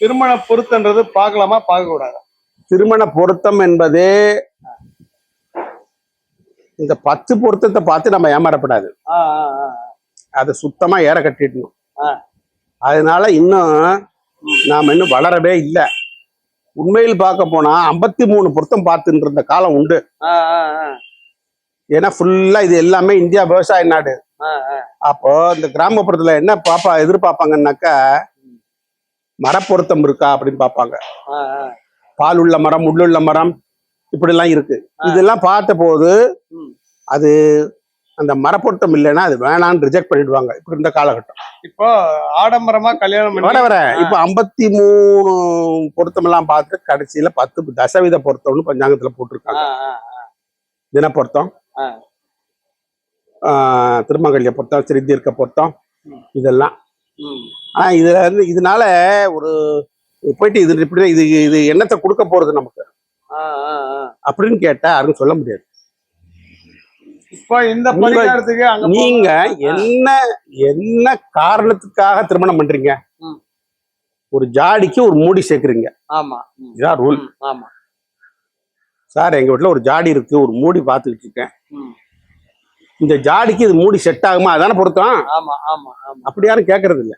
திருமண பொருத்தன்றது பார்க்கலாமா பார்க்க கூடாதா திருமண பொருத்தம் என்பது இந்த பத்து பொருத்தத்தை பார்த்து நம்ம ஏமாறப்படாது. அதை சுத்தமா ஏற கட்டிடணும். அதனால இன்னும் நாம இன்னும் வளரவே இல்லை உண்மையில் பார்க்க போனா ஐம்பத்தி மூணு பொருத்தம் பார்த்துட்டு இருந்த காலம் உண்டு. ஏன்னா ஃபுல்லா இது எல்லாமே இந்தியா விவசாய நாடு. அப்போ இந்த கிராமப்புறத்துல என்ன பாப்பா எதிர்பார்ப்பாங்கன்னாக்கா மரப்பொருத்தம் இருக்கா அப்படின்னு பார்ப்பாங்க. பால் உள்ள மரம் முள்ளுள்ள மரம் இப்படிலாம் இருக்கு இதெல்லாம் பார்த்த போது. அது அந்த மரப்பொருத்தம் இல்லைன்னா அது வேணான்னு ரிஜெக்ட் பண்ணிடுவாங்க இப்படி இருந்த காலகட்டம் இப்போ ஆடம்பரமா கல்யாணம் வர வர இப்ப ஐம்பத்தி மூணு பொருத்தம் எல்லாம் பார்த்து கடைசியில பத்து தசவித பொருத்தம்னு பஞ்சாங்கத்துல போட்டிருக்காங்க ஆ, ஆ, ஆ. தின பொருத்தம் ஆ. ஆஹ் திருமங்கல்ய பொருத்தம் சிறுதீர்க்க பொருத்தம். இதெல்லாம். ஆனா இதுல இருந்து இதனால ஒரு போயிட்டு இது இப்படி இது இது என்னத்தை கொடுக்க போறது நமக்கு. அப்படின்னு கேட்டா யாரும் சொல்ல முடியாது. இப்போ இந்த பரிகாரத்துக்கு அங்க நீங்க என்ன என்ன காரணத்துக்காக திருமணம் பண்றீங்க. ஒரு ஜாடிக்கு ஒரு மூடி சேர்க்குறீங்க. ஆமா. இதான் ரூல் ஆமா. சார் எங்க வீட்டுல ஒரு ஜாடி இருக்கு ஒரு மூடி பார்த்துக்கிட்டு இருக்கேன். இந்த ஜாடிக்கு இது மூடி செட் ஆகுமா அதானே பொருத்தம் ஆமா ஆமா ஆமா அப்படி யாரும் கேட்கறது இல்ல.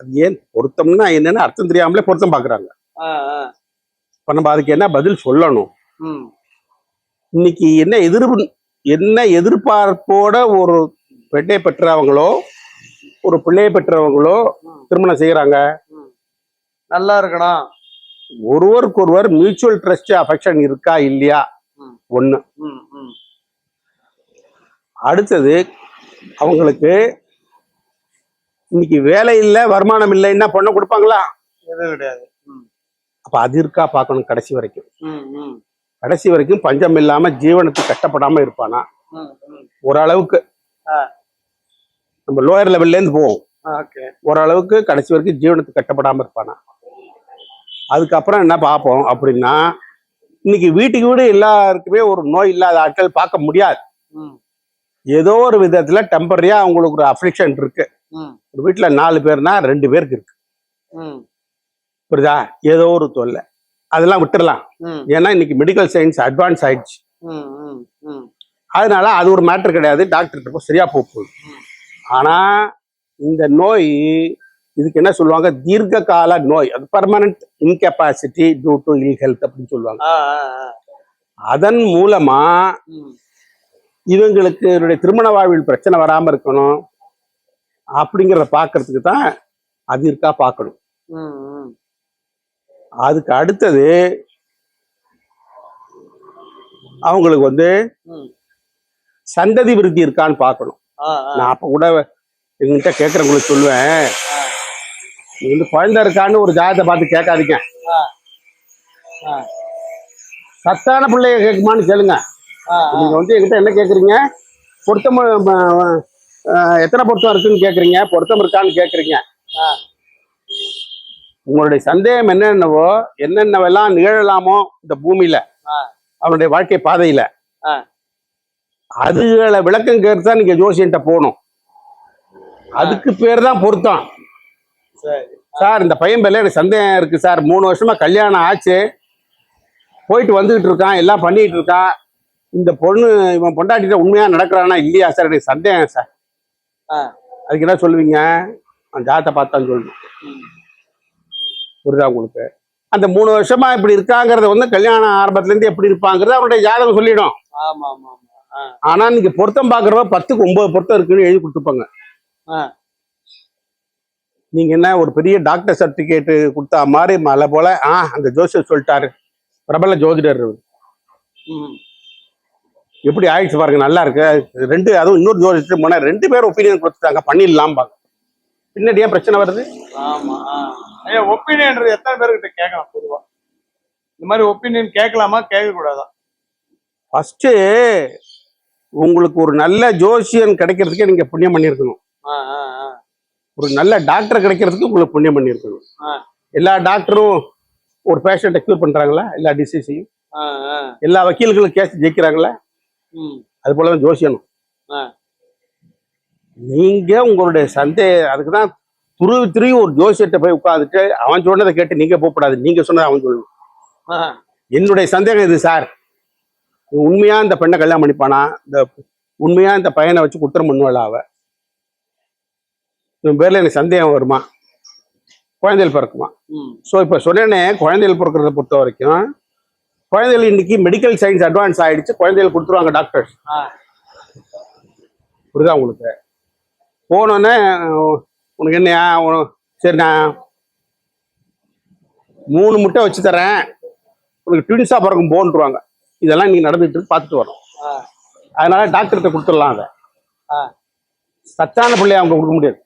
அது ஏன் பொருத்தம்னா என்னன்னு அர்த்தம் தெரியாமலே பொருத்தம் பாக்குறாங்க. இப்ப நம்ம அதுக்கு என்ன பதில் சொல்லணும். இன்னைக்கு என்ன எதிர்ப்பு என்ன எதிர்பார்ப்போட ஒரு பெண்ணை பெற்றவங்களோ ஒரு பிள்ளையை பெற்றவங்களோ. திருமணம் செய்யறாங்க. நல்லா இருக்கணும் ஒருவருக்கு ஒருவர் மியூச்சுவல் ட்ரஸ்ட் அஃபெக்ஷன் இருக்கா இல்லையா. ஒண்ணு. அடுத்தது அவங்களுக்கு இன்னைக்கு வேலை இல்லை வருமானம் இல்லைன்னா பொண்ணை கொடுப்பாங்களா எதுவும் கிடையாது. அப்ப அது இருக்கா பார்க்கணும் கடைசி வரைக்கும். கடைசி வரைக்கும் பஞ்சம் இல்லாம ஜீவனத்துக்கு கஷ்டப்படாம இருப்பானா. ஓரளவுக்கு. நம்ம லோயர் லெவல்ல இருந்து போவோம் ஓரளவுக்கு கடைசி வரைக்கும் ஜீவனத்துக்கு கஷ்டப்படாம இருப்பானா அதுக்கப்புறம் என்ன பார்ப்போம் அப்படின்னா இன்னைக்கு வீட்டுக்கு வீடு எல்லாருக்குமே ஒரு நோய் இல்லாத ஆட்கள் பார்க்க முடியாது. ஏதோ ஒரு விதத்துல டெம்பரரியா அவங்களுக்கு ஒரு அஃப்ளிக்ஷன் இருக்கு. ஒரு வீட்டுல நாலு பேர்னா ரெண்டு பேருக்கு இருக்கு. புரியுதா ஏதோ ஒரு தொல்லை அதெல்லாம் விட்டுறலாம். ஏன்னா இன்னைக்கு மெடிக்கல் சயின்ஸ் அட்வான்ஸ் ஆயிடுச்சு. அதனால அது ஒரு மேட்டர் கிடையாது டாக்டர் போய் சரியா போக போகுது ஆனா இந்த நோய் இதுக்கு என்ன சொல்லுவாங்க தீர்க்க கால நோய் அது permanent incapacity due to ill health அப்படின்னு சொல்லுவாங்க. அதன் மூலமா. இவங்களுக்கு என்னுடைய திருமண வாழ்வில் பிரச்சனை வராம இருக்கணும் அப்படிங்கிறத பார்க்கறதுக்கு தான் அது இருக்கா பார்க்கணும். அதுக்கு அடுத்தது அவங்களுக்கு வந்து. சந்ததி விருத்தி இருக்கான்னு பார்க்கணும். நான் அப்ப கூட எங்கிட்ட கேட்கறவங்களுக்கு சொல்லுவேன் நீ வந்து குழந்தை இருக்கான்னு ஒரு ஜாதகத்தை பார்த்து கேட்காதீங்க. சத்தான பிள்ளைய கேட்குமான்னு கேளுங்க ஆ, ஆ. நீங்க வந்து என்கிட்ட என்ன கேக்குறீங்க? பொருத்தம் எத்தனை பொருத்தம் இருக்குன்னு கேக்குறீங்க? பொருத்தம் இருக்கான்னு கேக்குறீங்க. ஆ. உங்களுடைய சந்தேகம் என்னென்னவோ என்னென்னவெல்லாம் நிகழலாமோ இந்த பூமியில. அவனுடைய வாழ்க்கை பாதையில. அதுகளை விளக்கம் கேட்டு நீங்க ஜோசியன்ட்ட போகணும். அதுக்கு பேர் தான் பொருத்தம். சரி. சார் இந்த பையன் பேர்ல எனக்கு சந்தேகம் இருக்கு சார். மூணு வருஷமா கல்யாணம் ஆச்சு. போயிட்டு வந்துகிட்டு இருக்கான் எல்லாம் பண்ணிட்டு இருக்கான். இந்த பொண்ணு இவன் பொண்டாட்டிட்ட உண்மையா நடக்கிறானா இல்லையா சார்? எனக்கு சந்தேகம் சார். ஆ. அதுக்கு என்ன சொல்லுவீங்க? அந்த ஜாதத்தை பார்த்தான்னு சொல்லணும். புரியுதா உங்களுக்கு? அந்த மூணு வருஷமா இப்படி இருக்காங்கிறத வந்து கல்யாணம் ஆரம்பத்துல இருந்து எப்படி இருப்பாங்கிறத அவருடைய ஜாதகம் சொல்லிடும். ஆனா நீங்க பொருத்தம் பாக்குறவ பத்துக்கு ஒன்பது பொருத்தம் இருக்குன்னு எழுதி கொடுத்துருப்பாங்க. ஆ. நீங்க என்ன ஒரு பெரிய டாக்டர் சர்டிபிகேட் கொடுத்தா மாதிரி மலை போல ஆ அந்த ஜோசியர் சொல்லிட்டாரு. பிரபல ஜோதிடர். எப்படி ஆயிடுச்சு பாருங்க நல்லா இருக்கு. ரெண்டு அதுவும் இன்னொரு ஜோதிடர் போனா ரெண்டு பேரும் ஒப்பீனியன் கொடுத்துட்டாங்க பண்ணிடலாம் பாங்க பின்னாடி ஏன் பிரச்சனை வருது? ஆமா ஒப்பீனியன்றது எத்தனை பேர்கிட்ட கேட்கலாம் பொதுவா? இந்த மாதிரி ஒப்பீனியன் கேட்கலாமா கேட்க கூடாதா ஃபர்ஸ்ட் உங்களுக்கு ஒரு நல்ல ஜோசியன் கிடைக்கிறதுக்கே நீங்க புண்ணியம் பண்ணியிருக்கணும். ஆ. ஒரு நல்ல டாக்டர் கிடைக்கிறதுக்கு உங்களுக்கு புண்ணியம் பண்ணியிருக்கணும். எல்லா டாக்டரும் ஒரு பேஷண்ட்டை க்யூர் பண்றாங்களா? எல்லா டிசீஸையும். எல்லா வக்கீல்களும் கேஸ் ஜெயிக்கிறாங்களா. அது போல தான் ஜோசியனும். நீங்க உங்களுடைய சந்தேக அதுக்கு தான் துருவி துருவி ஒரு ஜோசியத்தை போய் உட்காந்துட்டு அவன் சொன்னதை கேட்டு நீங்க போகக்கூடாது நீங்க சொன்னதை அவன் சொல்லணும் என்னுடைய சந்தேகம் இது சார். உண்மையா இந்த பெண்ணை கல்யாணம் பண்ணிப்பானா? இந்த உண்மையா இந்த பையனை வச்சு குற்றம் பண்ணுவாளா அவ இவன் பேர்ல எனக்கு சந்தேகம் வருமா? குழந்தைகள் பிறக்குமா? ஸோ இப்போ சொன்னேனே குழந்தைகள் பிறக்கிறத பொறுத்த வரைக்கும் குழந்தைகள் இன்னைக்கு மெடிக்கல் சயின்ஸ் அட்வான்ஸ் ஆயிடுச்சு. குழந்தைகள் கொடுத்துருவாங்க டாக்டர்ஸ் புரியுதா உங்களுக்கு? போனோடனே உனக்கு என்னையா? உன- சரி நான் மூணு முட்டை வச்சு தரேன். உனக்கு ட்வின்ஸா பிறக்கும் போன்றுவாங்க. இதெல்லாம் நீ நடந்துட்டு பார்த்துட்டு வரோம். அதனால டாக்டர்கிட்ட கொடுத்துடலாம் அதை. சத்தான பிள்ளைய அவங்க கொடுக்க முடியாது.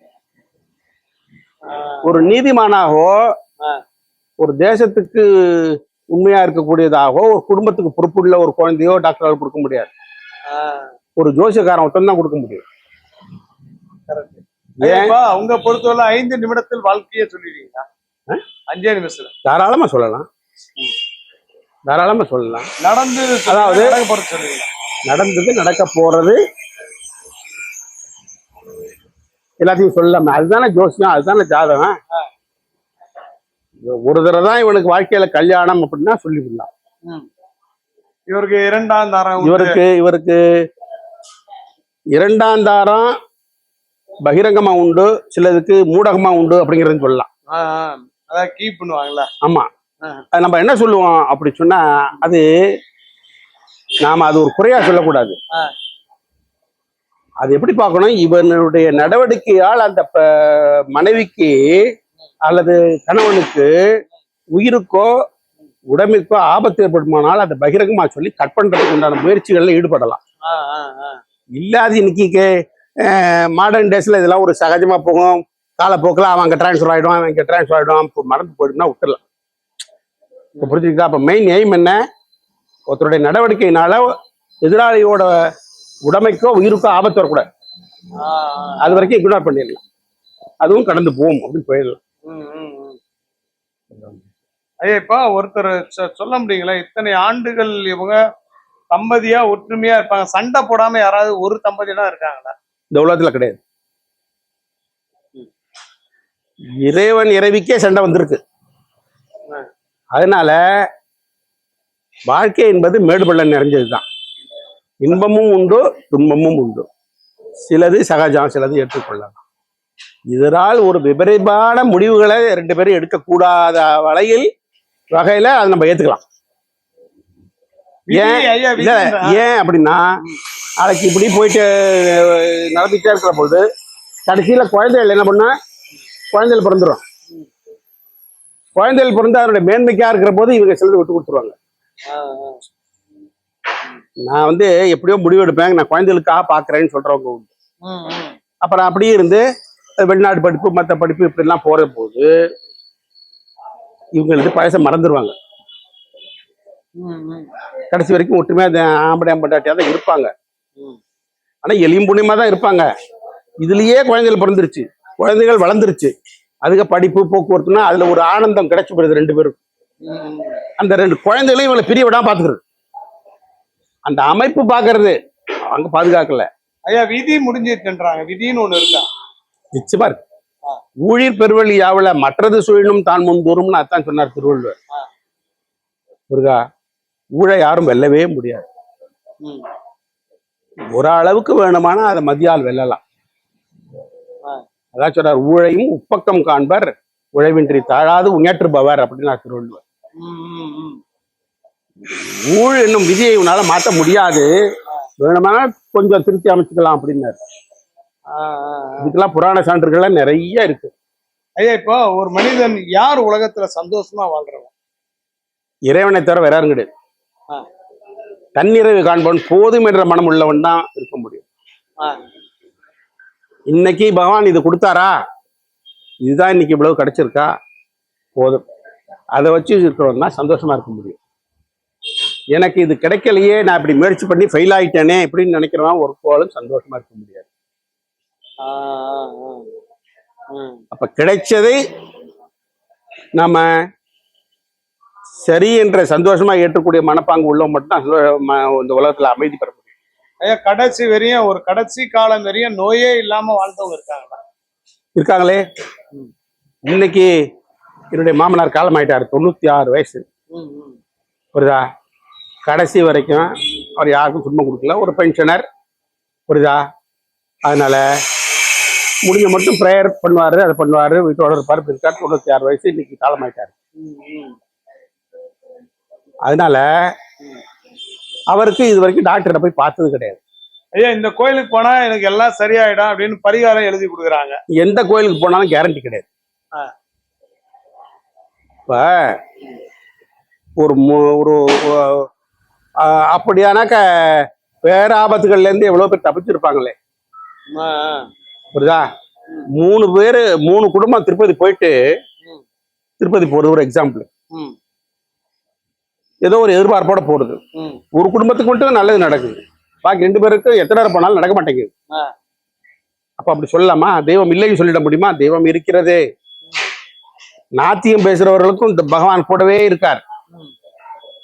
ஒரு நீதிமானாகவோ ஒரு தேசத்துக்கு உண்மையா இருக்கக்கூடியதாகவோ ஒரு குடும்பத்துக்கு பொறுப்புள்ள ஒரு குழந்தையோ டாக்டரால் கொடுக்க முடியாது. ஒரு ஜோசியக்காரன் ஒருத்தன் தான் கொடுக்க முடியும். உங்க பொறுத்தவரை ஐந்து நிமிடத்தில் வாழ்க்கையை சொல்லிடுவீங்களா? அஞ்சே நிமிஷத்துல. தாராளமா சொல்லலாம். தாராளமா சொல்லலாம். நடந்து அதாவது- நடந்தது நடக்க போறது. எல்லாத்தையும் சொல்லலாமே. அதுதானே ஜோசியம் அதுதானே ஜாதகம். ஒரு தடவை தான் இவனுக்கு வாழ்க்கையில கல்யாணம் அப்படின்னா சொல்லிவிடலாம். இவருக்கு இரண்டாம் தாரம். இவருக்கு இவருக்கு இரண்டாம் தாரம் பகிரங்கமா உண்டு சிலதுக்கு மூடகமா உண்டு அப்படிங்கறதுன்னு சொல்லலாம். கீப் பண்ணுவாங்கல்ல. ஆமா. நம்ம என்ன சொல்லுவோம் அப்படி சொன்னா அது நாம அது ஒரு குறையா சொல்லக்கூடாது. அது எப்படி பார்க்கணும்? இவனுடைய நடவடிக்கையால் அந்த மனைவிக்கு அல்லது கணவனுக்கு உயிருக்கோ உடமைக்கோ ஆபத்து ஏற்படுமானால் அதை பகிரங்கமா சொல்லி கட் பண்றதுக்கு உண்டான முயற்சிகள்ல ஈடுபடலாம். இல்லாது இன்னைக்கு மாடர்ன் டேஸ்ல இதெல்லாம் ஒரு சகஜமா போகும். காலப்போக்கில் அவன் அங்கே ட்ரான்ஸ்ஃபர் ஆயிடும் அவன் இங்கே ட்ரான்ஸ்ஃபர் இப்போ மறந்து போயிடுனா விட்டுடலாம் இப்போ புரிஞ்சுக்கிட்டா அப்போ மெயின் எய்ம் என்ன? ஒருத்தருடைய நடவடிக்கையினால எதிராளியோட உடைமைக்கோ உயிருக்கோ ஆபத்து வரக்கூடாது. அது வரைக்கும் இக்னோர் பண்ணிடலாம். அதுவும் கடந்து போகும் அப்படின்னு போயிடலாம். ம். ஐயப்பா ஒருத்தர் சொ- சொல்ல முடியுங்களா? இத்தனை ஆண்டுகள் இவங்க தம்பதியா ஒற்றுமையா இருப்பாங்க. சண்டை போடாம யாராவது ஒரு தம்பதியா இருக்காங்களா? இந்த உலகத்துல கிடையாது. இறைவன் இறைவிக்கே சண்டை வந்திருக்கு. அதனால வாழ்க்கை என்பது மேடு பள்ளம் நிறைஞ்சதுதான். இன்பமும் உண்டு துன்பமும் உண்டு. சிலது சகஜம் சிலது ஏற்றுக்கொள்ளலாம். இதனால் ஒரு விபரீதமான முடிவுகளை ரெண்டு பேரும் எடுக்கக்கூடாத வகையில் வகையில அதை நம்ம ஏத்துக்கலாம் ஏன்? இல்ல. ஏன் அப்படின்னா நாளைக்கு இப்படி போயிட்டு நடந்துட்டே இருக்கிற பொழுது கடைசியில குழந்தைகள் என்ன பண்ணா குழந்தைகள் பிறந்துடும் குழந்தைகள் பிறந்து அதனுடைய மேன்மைக்கா இருக்கிற போது இவங்க சிலது விட்டு கொடுத்துருவாங்க. நான் வந்து எப்படியோ முடிவு எடுப்பேன் நான் குழந்தைகளுக்காக பாக்குறேன்னு சொல்றவங்க உண்டு. அப்புறம் அப்படியே இருந்து அஹ், வெளிநாட்டு படிப்பு மற்ற படிப்பு இப்படிலாம் போற போது இவங்களுக்கு பழச மறந்துடுவாங்க. கடைசி வரைக்கும் ஒற்றுமையா அந்த பொண்டாட்டியா தான் இருப்பாங்க. ம். ஆனா எளியும் புண்ணியமா தான் இருப்பாங்க. இதுலயே குழந்தைகள் பிறந்துருச்சு. குழந்தைகள் வளர்ந்துருச்சு. அதுக்கு படிப்பு போக்குவரத்துனா அதுல ஒரு ஆனந்தம் கிடைச்சு போயிருது ரெண்டு பேரும் அந்த ரெண்டு குழந்தைகளையும் இவங்களை பிரிய விடாம பாத்துக்கிறது. அந்த அமைப்பு பாக்குறது. அங்க பாதுகாக்கல. ஐயா விதி முடிஞ்சிருச்சுன்றாங்க. விதின்னு ஒண்ணு இருக்கா? நிச்சயமா இருக்கு ஆ. ஊழியர் பெருவழி யாவல மற்றது சுழினும் தான் முன்தோறும்னு அதான் சொன்னார் திருவள்ளுவர். முருகா ஊழை யாரும் வெல்லவே முடியாது. ஒரு அளவுக்கு வேணுமானா அதை மதியால் வெல்லலாம். அதான் சொல்றார் ஊழையும் உப்பக்கம் காண்பர் உழைவின்றி தாழாது உயற்றுபவர் அப்படின்னு திருவள்ளுவர். ஊழ் என்னும் விதியை உன்னால மாற்ற முடியாது வேணுமானா கொஞ்சம் திருத்தி அமைச்சுக்கலாம் அப்படின்னாரு. இதுக்கெல்லாம் புராண சான்றுகள்லாம் நிறைய இருக்கு. ஐயா இப்போ ஒரு மனிதன் யார் உலகத்துல சந்தோஷமா வாழ்றவன்? இறைவனை தவிர வேற யாரும் கிடையாது. தன்னிறைவு காண்பவன் போதும் என்ற மனம் உள்ளவன் தான் இருக்க முடியும். இன்னைக்கு பகவான் இது கொடுத்தாரா? இதுதான் இன்னைக்கு இவ்வளவு கிடைச்சிருக்கா? போதும். அதை வச்சு இருக்கிறவன் தான் சந்தோஷமா இருக்க முடியும். எனக்கு இது கிடைக்கலையே நான் இப்படி முயற்சி பண்ணி ஃபெயில் ஆயிட்டேனே இப்படின்னு நினைக்கிறவன் ஒரு போலும் சந்தோஷமா இருக்க முடியாது. அப்ப கிடைச்சதை நம்ம சரி என்ற சந்தோஷமா ஏற்றக்கூடிய மனப்பாங்கு உள்ளவன் மட்டும் இந்த உலகத்துல அமைதி பெற முடியும். ஐயா கடைசி வரையும் ஒரு கடைசி காலம் வரையும் நோயே இல்லாம வாழ்ந்தவங்க இருக்காங்களா? இருக்காங்களே? இன்னைக்கு என்னுடைய மாமனார் காலமாயிட்டார் தொண்ணூத்தி ஆறு வயசு புரியுதா? கடைசி வரைக்கும் அவர் யாருக்கும் துன்பம் கொடுக்கல. ஒரு பென்ஷனர் புரியுதா? அதனால முடிஞ்ச மட்டும் ப்ரேயர் பண்ணுவாரு அதை பண்ணுவாரு. வீட்டோட இருப்பாரு. இருக்காரு தொண்ணூத்தி ஆறு வயசு இன்னைக்கு காலமாயிட்டாரு. அதனால அவருக்கு இது வரைக்கும் டாக்டரை போய் பார்த்தது கிடையாது. ஐயா இந்த கோயிலுக்கு போனா எனக்கு எல்லாம் சரியாயிடும் அப்படின்னு பரிகாரம் எழுதி கொடுக்குறாங்க. எந்த கோயிலுக்கு போனாலும் கேரண்டி கிடையாது. இப்ப ஒரு ஒரு அப்படியானாக்க வேற ஆபத்துகள்ல இருந்து எவ்வளவு பேர் தப்பிச்சிருப்பாங்களே. புரியுதா? மூணு பேரு மூணு குடும்பம் திருப்பதி போயிட்டு. திருப்பதி போறது ஒரு எக்ஸாம்பிள் ஏதோ ஒரு எதிர்பார்ப்போட போறது. ஒரு குடும்பத்துக்கு மட்டும் நல்லது நடக்குது. பாக்கி ரெண்டு பேருக்கு எத்தனை நேரம் போனாலும் நடக்க மாட்டேங்குது. அப்ப அப்படி சொல்லலாமா? தெய்வம் இல்லைன்னு சொல்லிட முடியுமா? தெய்வம் இருக்கிறதே. நாத்தியம் பேசுறவர்களுக்கும் இந்த பகவான் கூடவே இருக்கார்.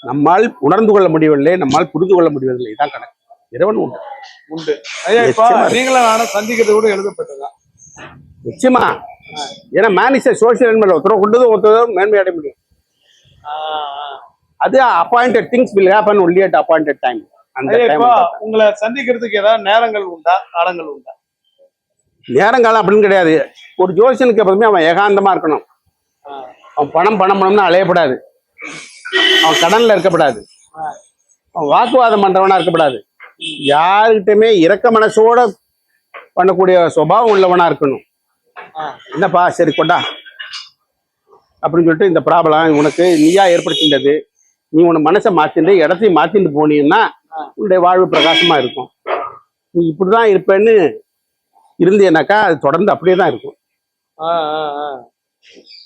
நம்மால் உணர்ந்து கொள்ள முடியவில்லை நம்மால் புரிந்து கொள்ள முடியவில்லை இதான் கணக்கு. இறைவன் உண்டு. உண்டு. ஐயா இப்ப. நீங்களும் நானும் சந்திக்கிறது கூட எழுதப்பட்டதுதான் நிச்சயமா. ஏன்னா மேன் இஸ் சோசியல் அனிமல் ஒருத்தர் கொண்டது ஒருத்தர் மேன்மை அடைய முடியும். அது appointed things will happen only at appointed time அந்த உங்களை சந்திக்கிறதுக்கு ஏதாவது நேரங்கள் உண்டா? காலங்கள் உண்டா? நேரங்காலம் அப்படின்னு கிடையாது. ஒரு ஜோசியனுக்கு எப்பவுமே அவன் ஏகாந்தமா இருக்கணும். அவன் பணம் பணம் பணம்னு அலையப்படாது. அவன் கடன்ல இருக்கப்படாது. அவன் வாக்குவாதம் பண்றவனா இருக்கப்படாது. யாருக்கிட்டயுமே இரக்க மனசோட பண்ணக்கூடிய சுபாவம் உள்ளவனா இருக்கணும். என்னப்பா சரி கொண்டா. அப்படின்னு சொல்லிட்டு இந்த ப்ராப்ளம் உனக்கு நீயா ஏற்படுத்தின்றது. நீ உன் மனசை மாத்திட்டு இடத்தையும் மாத்திட்டு போனீங்கன்னா. உன்னுடைய வாழ்வு பிரகாசமா இருக்கும். நீ இப்படிதான் இருப்பேன்னு இருந்தேனாக்கா அது தொடர்ந்து அப்படியே தான் இருக்கும்.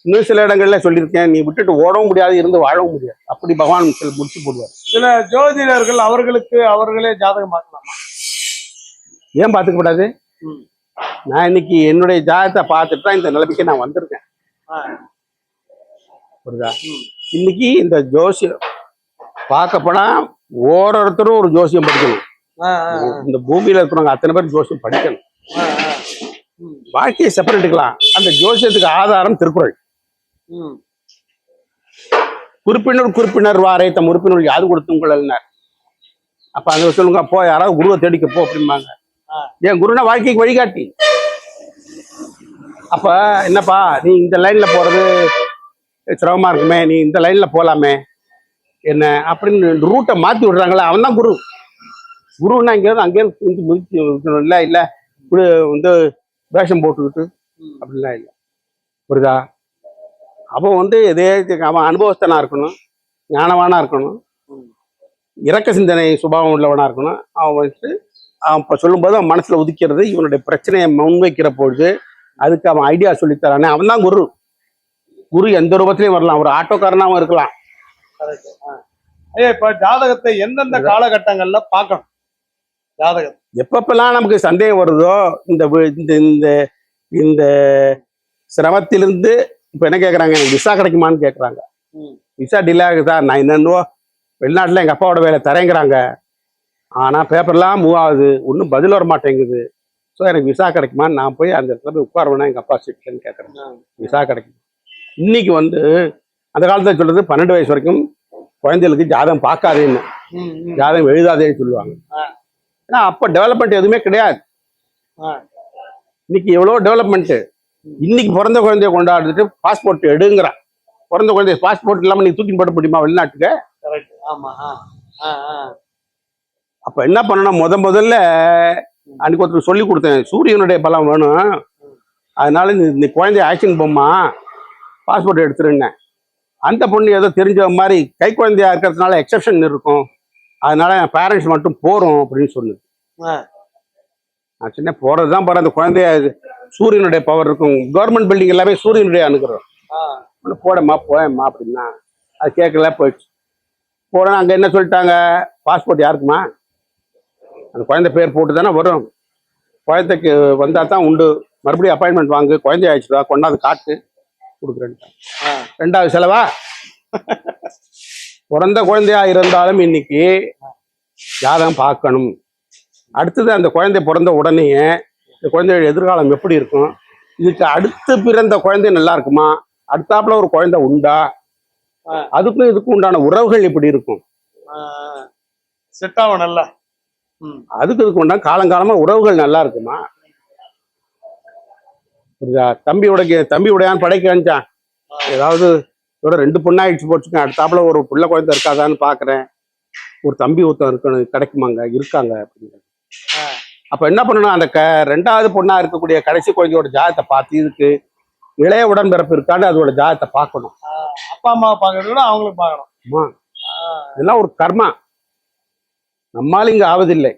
இன்னும் சில இடங்கள்ல சொல்லியிருக்கேன் நீ விட்டுட்டு ஓடவும் முடியாது இருந்து வாழவும் முடியாது. அப்படி பகவான் சில முடிச்சு போடுவார். சில ஜோதிடர்கள் அவர்களுக்கு அவர்களே ஜாதகம் பார்க்கலாமா ஏன் பார்த்துக்கப்படாது? ம். நான் இன்னைக்கு என்னுடைய ஜாதகத்தை பார்த்துட்டு தான் இந்த நிலைமைக்கு நான் வந்திருக்கேன். புரியுதா. இன்னைக்கு இந்த ஜோசியம் பார்க்க போனா ஓரொருத்தரும் ஒரு ஜோசியம் படிக்கணும். இந்த பூமியில இருக்கிறவங்க அத்தனை பேர் ஜோசியம் படிக்கணும். வாழ்க்கையை செப்பரேட்டுக்கலாம் அந்த ஜோசியத்துக்கு ஆதாரம் திருக்குறள். குறிப்பினர் குறிப்பினர் வாரை தம் உறுப்பினர் யாது கொடுத்தும் கொள்ளலினார்? அப்ப அங்க சொல்லுங்க போ யாராவது குருவை தேடிக்க போ அப்படிம்பாங்க. என் குருனா வாழ்க்கைக்கு வழிகாட்டி. அப்ப என்னப்பா நீ இந்த லைன்ல போறது சிரமமா இருக்குமே நீ இந்த லைன்ல போலாமே என்ன அப்படின்னு ரூட்டை மாத்தி விடுறாங்களே அவன் தான் குரு. குருன்னா இங்கேருந்து அங்கேயிருந்து முதிச்சு வைக்கணும். இல்ல இல்ல. இப்படி வந்து வேஷம் போட்டுக்கிட்டு. அப்படிலாம் இல்லை. புரியுதா? அவன் வந்து எதே அவன் அனுபவஸ்தனா இருக்கணும் ஞானவானா இருக்கணும் ம். இரக்க சிந்தனை சுபாவம் உள்ளவனா இருக்கணும். அவன் வந்து அவன் இப்போ சொல்லும்போது அவன் மனசுல உதிக்கிறது இவனுடைய பிரச்சனையை முன்வைக்கிற பொழுது அதுக்கு அவன் ஐடியா சொல்லித்தரானே. அவன் தான் குரு. குரு எந்த ரூபத்திலையும் வரலாம். ஒரு ஆட்டோக்காரனாவும் இருக்கலாம். ஐயா இப்ப ஜாதகத்தை எந்தெந்த காலகட்டங்கள்ல பார்க்கணும்? ஜாதகம். எப்பப்பெல்லாம் நமக்கு சந்தேகம் வருதோ இந்த இந்த இந்த சிரமத்திலிருந்து இப்போ என்ன கேட்குறாங்க எனக்கு விசா கிடைக்குமான்னு கேட்குறாங்க. விசா டிலே ஆகுதா? நான் என்னென்னவோ வெளிநாட்டில் எங்கள் அப்பாவோட வேலை தரேங்கிறாங்க. ஆனால் பேப்பர்லாம் மூவ் ஆகுது. ஒன்றும் பதில் வர மாட்டேங்குது. ஸோ எனக்கு விசா கிடைக்குமான்னு நான் போய் அந்த இடத்துல போய் உட்காருவேனா எங்கள் அப்பா சீட்லன்னு கேட்குறேன். விசா கிடைக்கும் இன்னைக்கு வந்து அந்த காலத்தில் சொல்றது பன்னெண்டு வயசு வரைக்கும் குழந்தைகளுக்கு ஜாதகம் பார்க்காதேன்னு. ஜாதகம் எழுதாதேன்னு சொல்லுவாங்க. ஏன்னா அப்போ டெவலப்மெண்ட் எதுவுமே கிடையாது. இன்னைக்கு எவ்வளோ டெவலப்மெண்ட் இன்னைக்கு பிறந்த குழந்தைய கொண்டாடுறதுக்கு பாஸ்போர்ட் எடுங்கிறான் பிறந்த குழந்தைய பாஸ்போர்ட் இல்லாம நீ தூக்கி போட முடியுமா வெளிநாட்டுக்கு. அப்ப என்ன பண்ணணும் முத முதல்ல அன்னைக்கு ஒருத்தர் சொல்லி கொடுத்தேன். சூரியனுடைய பலம் வேணும். அதனால நீ குழந்தைய ஆக்ஷன் போம்மா. பாஸ்போர்ட் எடுத்துருன்னேன் அந்த பொண்ணு ஏதோ தெரிஞ்ச மாதிரி கை குழந்தையா இருக்கிறதுனால எக்ஸப்ஷன் இருக்கும். அதனால என் பேரண்ட்ஸ் மட்டும் போறோம் அப்படின்னு ஆ. நான் சின்ன போறது தான் போறேன். அந்த குழந்தைய சூரியனுடைய பவர் இருக்கும். கவர்மெண்ட் பில்டிங் எல்லாமே சூரியனுடைய அனுகிறோம் ஆ. ஒன்று போடம்மா போயம்மா அப்படின்னா. அது கேட்கல போயிடுச்சு. போனால் அங்கே என்ன சொல்லிட்டாங்க? பாஸ்போர்ட் யாருக்குமா? அந்த குழந்தை பேர் போட்டு தானே வரும். குழந்தைக்கு வந்தால் தான் உண்டு. மறுபடியும் அப்பாயின்மெண்ட் வாங்கு. குழந்தை ஆயிடுச்சுடா கொண்டாந்து காட்டு. கொடுக்குறேன் ஆ. ரெண்டாவது செலவா? பிறந்த குழந்தையா இருந்தாலும் இன்னைக்கு ஜாதகம் பார்க்கணும். அடுத்தது அந்த குழந்தை பிறந்த உடனேயே இந்த குழந்தையோட எதிர்காலம் எப்படி இருக்கும்? இதுக்கு அடுத்து பிறந்த குழந்தை நல்லா இருக்குமா? அடுத்தாப்புல ஒரு குழந்தை உண்டா. அதுக்கும் இதுக்கும் உண்டான உறவுகள் எப்படி இருக்கும்? செட் ஆகும் நல்லா. அதுக்கு இதுக்கு உண்டான காலங்காலமா உறவுகள் நல்லா இருக்குமா? புரியுதா? தம்பி உடைக்க தம்பி உடையான்னு படைக்க அனுப்பிச்சான் ஏதாவது இதோட ரெண்டு பொண்ணாயிடுச்சு போச்சுங்க. அடுத்தாப்புல ஒரு புள்ள குழந்தை இருக்காதான்னு பாக்குறேன். ஒரு தம்பி ஒருத்தன் இருக்கணும் கிடைக்குமாங்க? இருக்காங்க அப்படின்னு. அப்ப என்ன பண்ணணும்? அந்த க ரெண்டாவது பொண்ணா இருக்கக்கூடிய கடைசி குழந்தையோட ஜாதத்தை பார்த்து இதுக்கு இளைய உடன்பிறப்பு இருக்கான்னு அதோட ஜாதத்தை பார்க்கணும். அப்பா அம்மா பாக்குறத விட அவங்களுக்கு பார்க்கணும் இதெல்லாம் ஒரு கர்மா. நம்மால இங்க ஆவதில்லை.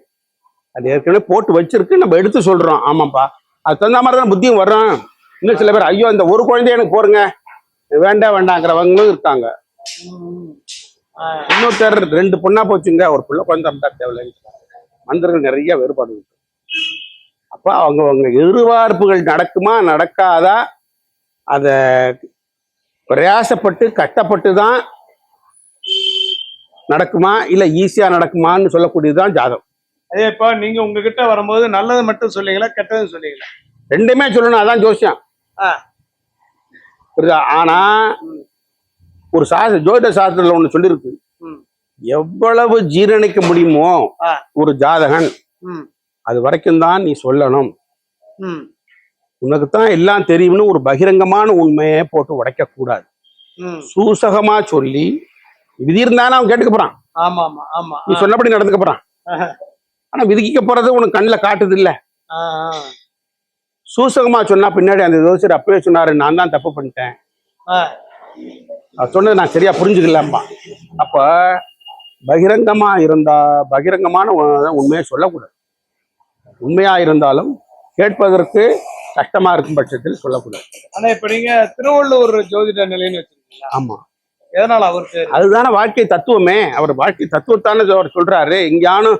அது ஏற்கனவே போட்டு வச்சிருக்கு. நம்ம எடுத்து சொல்றோம். ஆமாப்பா. அது தகுந்த மாதிரி தான் புத்தியும் வர்றோம். இன்னும் சில பேர் ஐயோ இந்த ஒரு குழந்தைய எனக்கு போருங்க. வேண்டாம் வேண்டாங்கிறவங்களும் இருக்காங்க. இன்னொருத்தர் ரெண்டு பொண்ணா போச்சுங்க. ஒரு பிள்ளை குழந்தை இருந்தா தேவையில்லை மந்திரங்கள் நிறைய வேறுபாடு இருக்கு. அப்ப அவங்க அவங்க எதிர்பார்ப்புகள் நடக்குமா நடக்காதா? அத பிரயாசப்பட்டு கஷ்டப்பட்டு தான் நடக்குமா இல்ல ஈஸியா நடக்குமான்னு சொல்லக்கூடியதுதான் ஜாதகம். அதே இப்ப நீங்க உங்ககிட்ட வரும்போது நல்லது மட்டும் சொல்லிங்களா கெட்டது சொல்லிங்களா ரெண்டுமே சொல்லணும் அதான் ஜோசியம். புரியுதா? ஆனா ஒரு சாஸ்திர ஜோதிட சாஸ்திரத்துல ஒண்ணு சொல்லியிருக்கு எவ்வளவு ஜீரணிக்க முடியுமோ. ஒரு ஜாதகன் அது வரைக்கும் தான் நீ சொல்லணும். ம், உனக்கு தான் எல்லாம் தெரியும்னு ஒரு பகிரங்கமான உண்மையை போட்டு உடைக்க கூடாது. சூசகமா சொல்லி விதி இருந்தானே அவன் கேட்டுக்க போறான். ஆமா ஆமா. ஆமா நீ சொன்னபடி நடந்துக்க போறான். ஆனா விதிக்க போறது உனக்கு கண்ணுல காட்டுது இல்ல சூசகமா சொன்னா பின்னாடி அந்த ஜோசியர் அப்பவே சொன்னாரு நான் தான் தப்பு பண்ணிட்டேன். சொன்னது நான் சரியா புரிஞ்சுக்கலம்பா அப்ப பகிரங்கமா இருந்தா பகிரங்கமான உண்மையை சொல்லக்கூடாது. உண்மையா இருந்தாலும் கேட்பதற்கு கஷ்டமா இருக்கும் பட்சத்தில் சொல்லக்கூடாது. ஆனா இப்ப நீங்க திருவள்ளுவர் ஜோதிட நிலைன்னு வச்சிருக்கீங்களா? ஆமா. எதனால அவருக்கு அதுதானே வாழ்க்கை தத்துவமே. அவர் வாழ்க்கை தத்துவத்தானே அவர் சொல்றாரு. எங்கேயானும்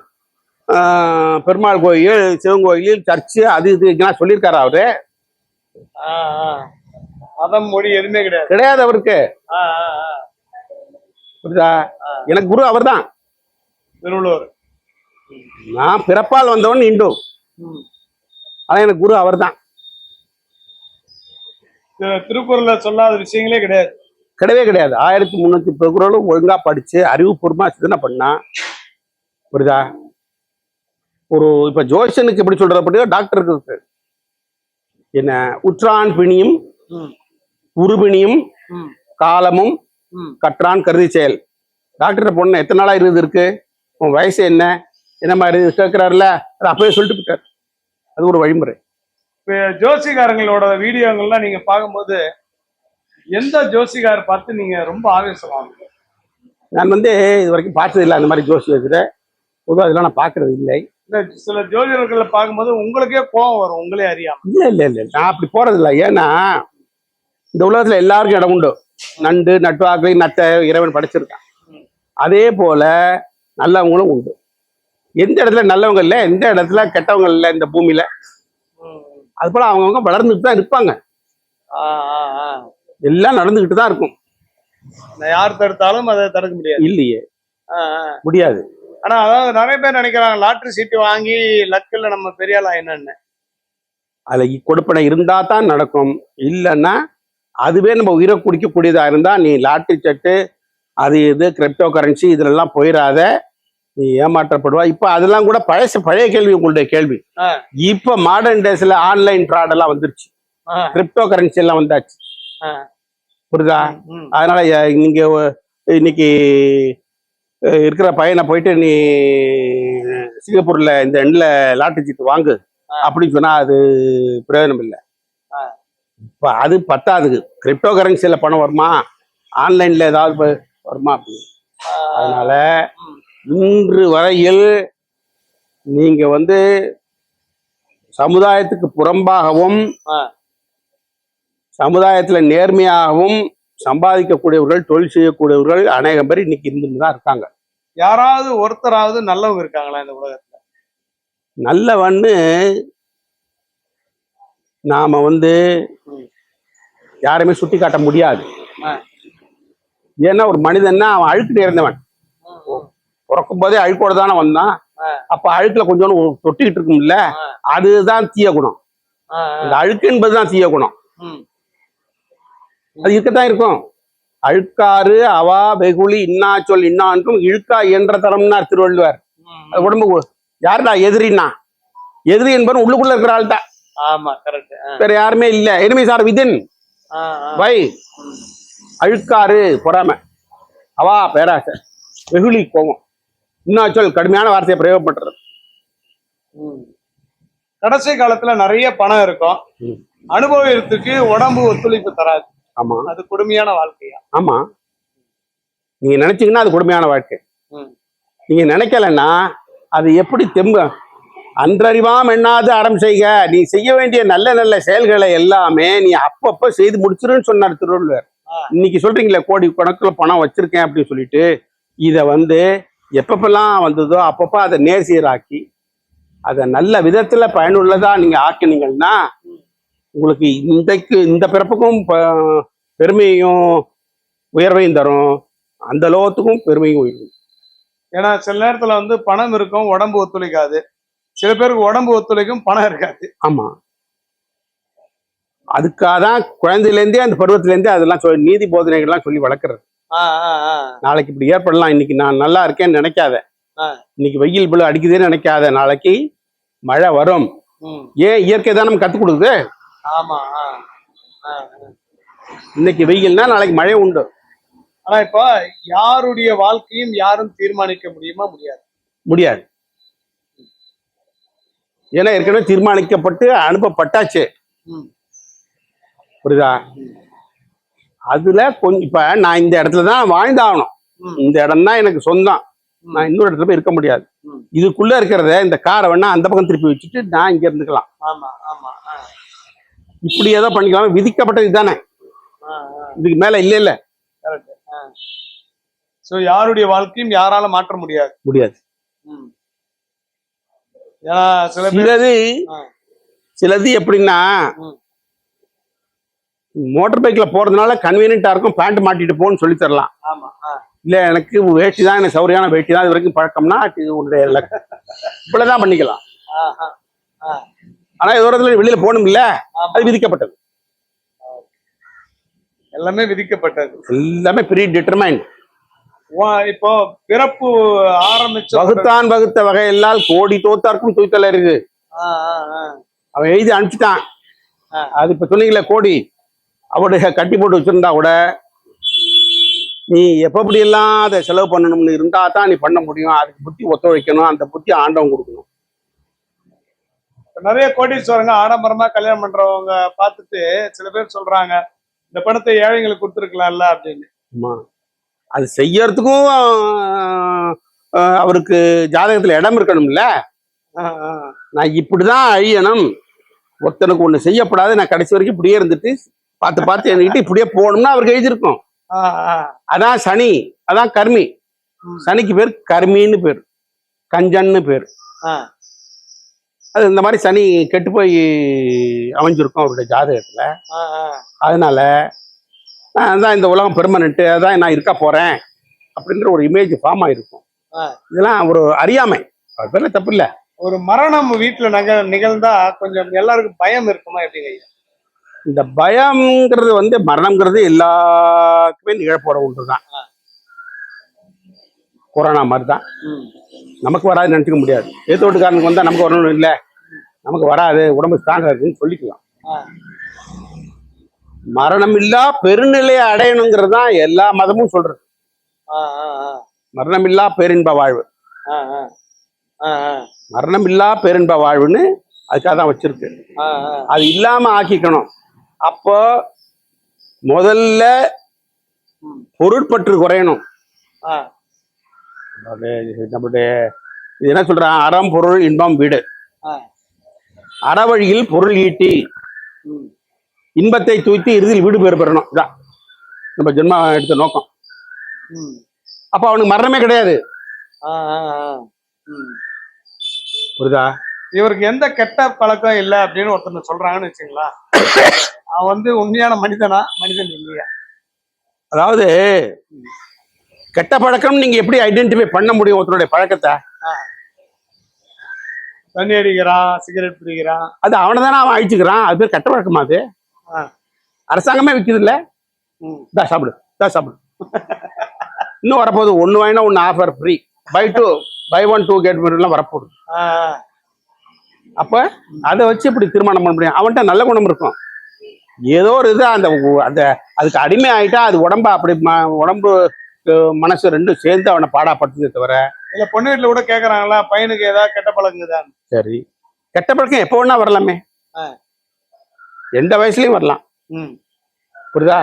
பெருமாள் கோயில் சிவன் கோயில் சர்ச்சு அது இது இங்கெல்லாம் சொல்லியிருக்காரு அவரு. மதம் மொழி எதுவுமே கிடையாது. கிடையாது அவருக்கு. புரியுதா? எனக்கு குரு அவர்தான். திருவள்ளுவர். நான் பிறப்பால் வந்தவன் இந்து. ஆனா எனக்கு குரு அவர்தான். திரு- திருக்குறள்ல சொல்லாத விஷயங்களே கிடையாது. கிடையவே கிடையாது. ஆயிரத்தி முன்னூத்தி குரலும் ஒழுங்கா படிச்சு அறிவுபூர்வமா சிந்தனை பண்ணா புரியுதா? ஒரு இப்ப ஜோஷனுக்கு எப்படி சொல்றப்படியோ டாக்டருக்கு இருக்கு. என்ன? உற்றான் பிணியும் உருபிணியும் காலமும். கற்றான் கருதி செயல். டாக்டர் பொண்ணு எத்தனை நாளா இருக்கு? உன் வயசு என்ன? என்ன மாதிரி கேட்கிறாருல அது அப்பவே சொல்லிட்டு போயிட்டார். அது ஒரு வழிமுறை. இப்ப ஜோசிகாரங்களோட வீடியோங்கள்லாம் நீங்க பார்க்கும்போது எந்த ஜோசிகார் பார்த்து நீங்க ரொம்ப ஆவேசமாகும் நான் வந்து இது வரைக்கும் பார்த்தது இல்லை அந்த மாதிரி ஜோசி வச்சுட்டு பொதுவாக அதெல்லாம் நான் பார்க்கறது இல்லை. இந்த சில ஜோதிடர்களை பார்க்கும்போது உங்களுக்கே கோபம் வரும் உங்களே அறியாம. இல்ல இல்ல இல்ல நான் அப்படி போறது இல்ல. ஏன்னா இந்த உலகத்துல எல்லாருக்கும் இடம் உண்டு. நண்டு நட்டுவாக்கை நத்தை இறைவன் படைச்சிருக்கான். அதே போல நல்லவங்களும் உண்டு. எந்த இடத்துல நல்லவங்க இல்ல எந்த இடத்துல கெட்டவங்க இல்ல இந்த பூமியில. அது போல அவங்கவுங்க வளர்ந்துட்டு தான் இருப்பாங்க. எல்லாம் நடந்துகிட்டு தான் இருக்கும். யார் தடுத்தாலும் அதை தடுக்க முடியாது. இல்லையே. முடியாது. ஆனா அதாவது நிறைய பேர் நினைக்கிறாங்க லாட்டரி சீட்டு வாங்கி லக்கில் நம்ம பெரிய ஆளா என்னன்னு. அதுல கொடுப்பனை இருந்தா தான் நடக்கும். இல்லைன்னா அதுவே நம்ம உயிரை குடிக்கக்கூடியதா இருந்தா நீ லாட்டரி சட்டு அது இது கிரிப்டோ கரன்சி இதுலெல்லாம் போயிடாத நீ ஏமாற்றப்படுவா? இப்ப அதெல்லாம் கூட பழசு பழைய கேள்வி உங்களுடைய கேள்வி. இப்ப மாடர்ன் டேஸ்ல ஆன்லைன் ஃப்ராட் எல்லாம் வந்துருச்சு. கிரிப்டோ கரன்சி எல்லாம் வந்தாச்சு. புரியுதா அதனால நீங்க இன்னைக்கு இருக்கிற பையனை போயிட்டு நீ சிங்கப்பூர்ல இந்த எண்ணில் லாட்டரி சீட்டு வாங்கு. அப்படின்னு சொன்னா அது பிரயோஜனம் இல்லை. இப்ப அது பத்தாது. கிரிப்டோ கரன்சில பணம் வருமா? ஆன்லைன்ல ஏதாவது வருமா? அப்படி ஆ, அதனால. இன்று வரையில் நீங்க வந்து சமுதாயத்துக்கு புறம்பாகவும். சமுதாயத்துல நேர்மையாகவும் சம்பாதிக்கக்கூடியவர்கள் தொழில் செய்யக்கூடியவர்கள் அநேகம் பேர் இன்னைக்கு இருந்துட்டு தான் இருக்காங்க யாராவது ஒருத்தராவது நல்லவங்க இருக்காங்களா இந்த உலகத்துல நல்லவன்னு நாம வந்து. யாருமே சுட்டி காட்ட முடியாது. ஏன்னா ஒரு மனிதன்னா அவன் அழுக்கு நேர்ந்தவன் பிறக்கும் போதே அழுக்கோட தானே வந்தான். அப்ப அழுக்குல கொஞ்சோண்டு தொட்டிக்கிட்டு இருக்கும்ல. அதுதான் தீய குணம். அந்த அழுக்கு என்பதுதான் தீய குணம். அது இருக்கத்தான் இருக்கும். அழுக்காறு அவா வெகுளி இன்னா சொல் இன்னான்றும் இழுக்கா என்ற தரம்னார் திருவள்ளுவர். அது உடம்பு யாருடா எதிரின்னா? எதிரி என்பவன் உள்ளுக்குள்ள இருக்கிற ஆள் தான் ஆமா கரெக்ட் வேற யாருமே இல்ல. எனிமி சார் விதின் வை அழுக்காறு பொறாமை. அவா பேராசை. வெகுளி கோபம். இன்னா சொல் கடுமையான வார்த்தையை பிரயோகப்படுறது கடைசி காலத்துல நிறைய பணம் இருக்கும். அனுபவத்துக்கு உடம்பு ஒத்துழைப்பு தராது. ஆமா. அது கொடுமையான வாழ்க்கையா? ஆமா. நீங்க நினைச்சீங்கன்னா அது கொடுமையான வாழ்க்கை. நீங்க நினைக்கலன்னா அது எப்படி தெம்பு? அன்றறிவாம் எண்ணாது அறம் செய்க. நீ செய்ய வேண்டிய நல்ல நல்ல செயல்களை எல்லாமே நீ அப்பப்ப செய்து முடிச்சிருன்னு சொன்னார் திருவள்ளுவர். இன்னைக்கு சொல்றீங்களே கோடி கணக்குல பணம் வச்சிருக்கேன் அப்படின்னு சொல்லிட்டு இத வந்து எப்பப்பெல்லாம் வந்ததோ அப்பப்ப அதை நேர்சீராக்கி அதை நல்ல விதத்துல பயனுள்ளதா நீங்க ஆக்கினீங்கன்னா உங்களுக்கு இன்றைக்கு இந்த பிறப்புக்கும் பெருமையும் உயர்வையும் தரும். அந்த லோகத்துக்கும் பெருமையும் உயர்வும் ஏன்னா சில நேரத்துல வந்து பணம் இருக்கும் உடம்பு ஒத்துழைக்காது. சில பேருக்கு உடம்பு ஒத்துழைக்கும் பணம் இருக்காது. ஆமா. அதுக்காக தான் குழந்தையிலேருந்தே அந்த பருவத்திலேருந்தே அதெல்லாம் சொல்லி நீதி போதனைகள்லாம் சொல்லி வளர்க்குறது. நாளைக்கு இப்படி ஏற்படலாம். இன்னைக்கு நான் நல்லா இருக்கேன்னு நினைக்காத. இன்னைக்கு வெயில் புல அடிக்குதுன்னு நினைக்காத. நாளைக்கு மழை வரும். ஏன் இயற்கை தான் நம்ம கற்றுக் கொடுக்குது. இன்னைக்கு வெயில்னா நாளைக்கு மழை உண்டு. ஆனா இப்போ யாருடைய வாழ்க்கையும் யாரும் தீர்மானிக்க முடியுமா? முடியாது. முடியாது. ஏன்னா ஏற்கனவே தீர்மானிக்கப்பட்டு அனுப்பப்பட்டாச்சு. புரியுதா? அதுல கொஞ்சம் இப்ப நான் இந்த இடத்துல தான் வாழ்ந்தாகணும். இந்த இடம் தான் எனக்கு சொந்தம் நான் இன்னொரு இடத்துல போய் இருக்க முடியாது. இதுக்குள்ள இருக்கிறத இந்த காரை வேணா அந்த பக்கம் திருப்பி வச்சுட்டு நான் இங்க இருந்துக்கலாம். இப்படி ஏதோ பண்ணிக்கலாம் விதிக்கப்பட்டது தானே. இதுக்கு மேல இல்ல இல்ல சோ யாருடைய வாழ்க்கையும் யாரால மாற்ற முடியாது முடியாது சிலது. சிலது எப்படின்னா. மோட்டார் பைக்ல போறதுனால கன்வீனியன்டா இருக்கும் பேண்ட் மாட்டிட்டு போன்னு சொல்லி தரலாம். இல்ல எனக்கு வேட்டி தான் எனக்கு சௌரியான வேட்டி தான் இது வரைக்கும் பழக்கம்னா இது உன்னுடைய luck. இப்படிதான் பண்ணிக்கலாம் ஆஹா. ஆ. ஆனா ஏதோ ஒரு வெளியில போகணும் இல்ல. அது விதிக்கப்பட்டது எல்லாமே விதிக்கப்பட்டது எல்லாமே ப்ரீ டிட்டர்மைன் வா- இப்போ பிறப்பு ஆரம்பிச்ச வகுத்தான் வகுத்த வகையெல்லாம் கோடி தோத்தார்க்கும் தூய்த்தல இருக்கு. அவன் எழுதி அனுப்பிச்சிட்டான். அது இப்ப சொன்னீங்களே கோடி அவருடைய கட்டி போட்டு வச்சிருந்தா கூட நீ எப்ப இப்படி எல்லாம் அதை செலவு பண்ணணும்னு இருந்தா தான் நீ பண்ண முடியும். அதுக்கு புத்தி ஒத்துழைக்கணும். அந்த புத்தி ஆண்டவன் கொடுக்கணும். நிறைய கோடீஸ்வரங்க ஆடம்பரமா கல்யாணம் பண்றவங்க பார்த்துட்டு சில பேர் சொல்றாங்க இந்த பணத்தை ஏழைங்களுக்கு கொடுத்துருக்கலாம்ல அப்படின்னு. அது செய்யறதுக்கும் அவருக்கு ஜாதகத்துல இடம் இருக்கணும்ல. நான் இப்படிதான் அழியணும். ஒருத்தனுக்கு ஒண்ணு செய்யப்படாது. நான் கடைசி வரைக்கும் இப்படியே இருந்துட்டு பார்த்து பார்த்து என்கிட்ட இப்படியே போகணும்னா அவருக்கு எழுதியிருக்கும். அதான் சனி அதான் கர்மி. சனிக்கு பேர் கர்மின்னு பேர் கஞ்சன்னு பேர். அது இந்த மாதிரி சனி கெட்டு போய் அமைஞ்சிருக்கும் அவருடைய ஜாதகத்துல. அதனால அதான் இந்த உலகம் பெர்மனன்ட் அதான் நான் இருக்க போறேன் அப்படின்ற ஒரு இமேஜ் ஃபார்ம் ஆயிருக்கும். இதெல்லாம் ஒரு அறியாமை அது பேர்ல தப்பு இல்ல ஒரு மரணம் வீட்டுல நக நிகழ்ந்தா கொஞ்சம் எல்லாருக்கும் பயம் இருக்குமா எப்படிங்க ஐயா? இந்த பயம்ங்கிறது வந்து மரணம்ங்கிறது எல்லாருக்குமே நிகழப்போற ஒன்றுதான். கொரோனா மாதிரி தான் நமக்கு வராதுன்னு நினைச்சுக்க முடியாது. ஏத்து வீட்டுக்காரனுக்கு வந்தா நமக்கு வரணும் இல்லை. நமக்கு வராது. உடம்பு ஸ்ட்ராங்கா இருக்குன்னு சொல்லிக்கலாம். மரணம் இல்லா பெருநிலையை அடையணுங்கிறது தான் எல்லா மதமும் சொல்றது. மரணம் இல்லா பேரின்ப வாழ்வு. மரணம் இல்லா பேரின்ப வாழ்வுன்னு அதுக்காக தான் வச்சிருக்கு. அது இல்லாம ஆக்கிக்கணும். அப்போ முதல்ல. பொருட்பற்று குறையணும். நம்மளுடைய என்ன சொல்றான் அறம் பொருள் இன்பம் வீடு. அறவழியில் பொருள் ஈட்டி. இன்பத்தை தூய்த்து இறுதியில் வீடு பேர் பெறணும் இதான் நம்ம ஜென்மா எடுத்த நோக்கம். அப்ப அவனுக்கு மரணமே கிடையாது. புரியுதா இவருக்கு எந்த கெட்ட பழக்கம் இல்ல அப்படின்னு ஒருத்தர் சொல்றாங்கன்னு வச்சுங்களா அவன் வந்து உண்மையான மனிதனா? மனிதன் இல்லையா? அதாவது கெட்ட பழக்கம் நீங்க எப்படி ஐடென்டிஃபை பண்ண முடியும் ஒருத்தருடைய பழக்கத்தை? தண்ணி அடிக்கிறான் சிகரெட் பிடிக்கிறான். அது அவனை தானே அவன் அழிச்சுக்கிறான்? அது பேர் கட்ட வழக்கமா அது. அரசாங்கமே விற்குது இல்ல. தா சாப்பிடு தா சாப்பிடு. இன்னும் வரப்போகுது ஒன்று வாங்கினா ஒன்று offer free buy two buy one two get எல்லாம் வரப்போகுது. அப்ப அதை வச்சு இப்படி திருமணம் பண்ண முடியும்? அவன்கிட்ட நல்ல குணம் இருக்கும். ஏதோ ஒரு இது அந்த அந்த அதுக்கு அடிமை ஆயிட்டா அது உடம்ப அப்படி உடம்பு மனசு ரெண்டும் சேர்ந்து அவனை பாடாப்படுத்துதே தவிர இல்ல பொண்ணு வீட்டுல கூட கேக்குறாங்களா பையனுக்கு ஏதாவது கெட்ட பழங்குதான் சரி. கெட்ட பழக்கம் எப்போ வேணா வரலாமே. எந்த வயசுலயும் வரலாம். புரியுதா.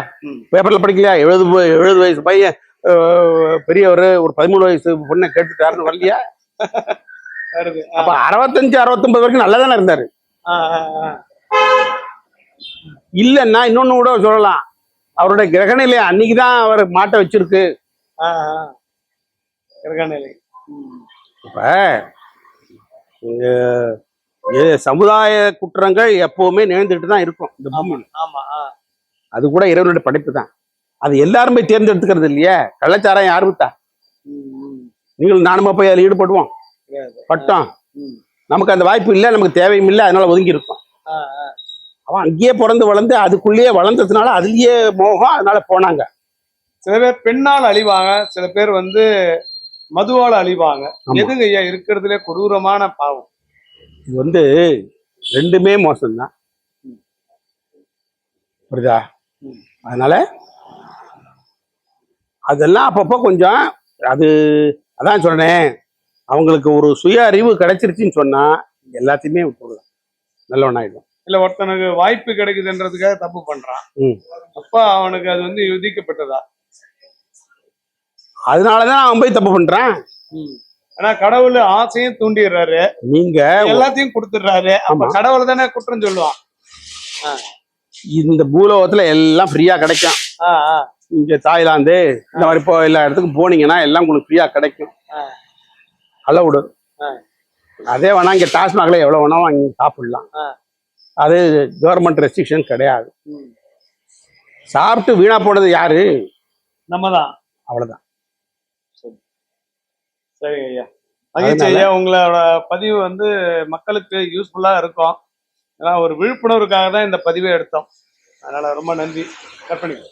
பேப்பர்ல படிக்கலையா? எழுபது எழுபது வயசு பையன் பெரியவர் ஒரு பதிமூணு வயசு பொண்ணை கேட்டுட்டாருன்னு வரலையா? அப்ப அறுபத்தஞ்சு அறுபத்தொன்பது வரைக்கும் நல்லா தானே இருந்தாரு. இல்லைன்னா இன்னொன்னு கூட சொல்லலாம் அவருடைய கிரகநிலை அன்னைக்குதான் அவர் மாட்ட வச்சிருக்கு. கிரகநிலை. இப்ப சமுதாய குற்றங்கள் எப்பவுமே நிகழ்ந்துட்டு தான் இருக்கும் இந்த ஆ. அது கூட இறைவனுடைய படைப்பு தான் அது எல்லாருமே தேர்ந்தெடுத்துக்கிறது இல்லையே கள்ளச்சாரம் யாரு ம். நீங்கள் நானுமா போய் அதில் ஈடுபடுவோம். பட்டோம். நமக்கு அந்த வாய்ப்பு இல்லை நமக்கு தேவையும் இல்லை அதனால ஒதுங்கி இருக்கோம். அவன் அங்கேயே பிறந்து வளர்ந்து அதுக்குள்ளேயே வளர்ந்ததுனால அதுலயே மோகம் அதனால போனாங்க. சில பேர் பெண்ணால் அழிவாங்க சில பேர் வந்து மதுவால் அழிவாங்க. எதுங்க ஐயா இருக்கிறதுலே கொடூரமான பாவம். இது வந்து ரெண்டுமே மோசம்தான். புரியுதா. அதனால அதெல்லாம் அப்பப்போ கொஞ்சம் அது அதான் சொன்னேன். அவங்களுக்கு ஒரு சுய அறிவு கிடைச்சிருச்சுன்னு சொன்னா எல்லாத்தையுமே விட்டுடலாம் நல்லவனாயிடும் இல்ல ஒருத்தனுக்கு வாய்ப்பு கிடைக்குதுன்றதுக்காக தப்பு பண்றான். அப்ப அவனுக்கு அது வந்து விதிக்கப்பட்டதா? அதனாலதான் அவன் போய் தப்பு பண்றான். ஆனா கடவுள் ஆசையும் தூண்டிடுறாரு. நீங்க எல்லாத்தையும் கொடுத்துடுறாரு. அப்ப ஆமா. கடவுள் தானே குற்றம் சொல்லுவான். இந்த பூலோகத்துல எல்லாம் ஃப்ரீயா கிடைக்கும். இங்க தாய்லாந்து இந்த மாதிரி இப்போ எல்லா இடத்துக்கும் போனீங்கன்னா எல்லாம் உங்களுக்கு ஃப்ரீயா கிடைக்கும். ஆ. அதே வேணா இங்க டாஸ்மாக்ல எவ்வளவு வேணா வாங்கி சாப்பிடலாம். அது கவர்மெண்ட் ரெஸ்ட்ரிக்ஷன் கிடையாது. சாப்பிட்டு வீணா போனது யாரு? நம்ம தான் அவ்வளவுதான். சரி. ஐயா. மகிழ்ச்சி ஐயா உங்களோட பதிவு வந்து மக்களுக்கு யூஸ்ஃபுல்லா இருக்கும். ஏன்னா ஒரு விழிப்புணர்வுக்காக தான் இந்த பதிவை எடுத்தோம். அதனால ரொம்ப நன்றி. கட் பண்ணிக்கோ.